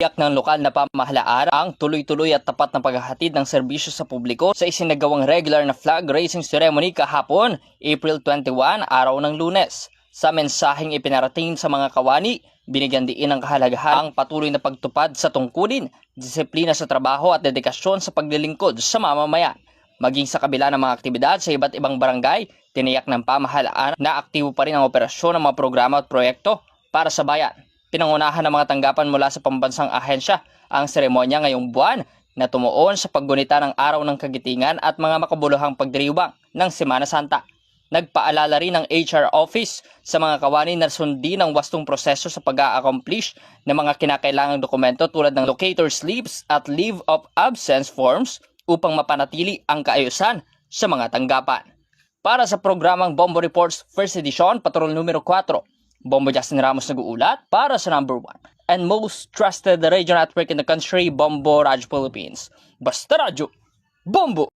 Tiyak ng lokal na pamahalaan ang tuloy-tuloy at tapat na paghahatid ng serbisyo sa publiko sa isinagawang regular na flag raising ceremony kahapon, April 21, araw ng lunes. Sa mensaheng ipinarating sa mga kawani, binigyan diin ng kahalagahan ang patuloy na pagtupad sa tungkulin, disiplina sa trabaho at dedikasyon sa paglilingkod sa mamamayan. Maging sa kabila ng mga aktibidad sa iba't ibang barangay, tiniyak ng pamahalaan na aktibo pa rin ang operasyon ng mga programa at proyekto para sa bayan. Pinangunahan ng mga tanggapan mula sa pambansang ahensya ang seremonya ngayong buwan na tumuon sa paggunita ng Araw ng Kagitingan at mga makabuluhang pagdiriwang ng Semana Santa. Nagpaalala rin ng HR Office sa mga kawani na sundin ang wastong proseso sa pag-a-accomplish ng mga kinakailangang dokumento tulad ng locator slips at leave of absence forms upang mapanatili ang kaayusan sa mga tanggapan. Para sa programang Bombo Reports First Edition, Patrol numero 4, Bombo Justin Ramos nag-uulat para sa number 1 and most trusted radio network in the country, Bombo Radyo Philippines. Basta Radyo, Bombo!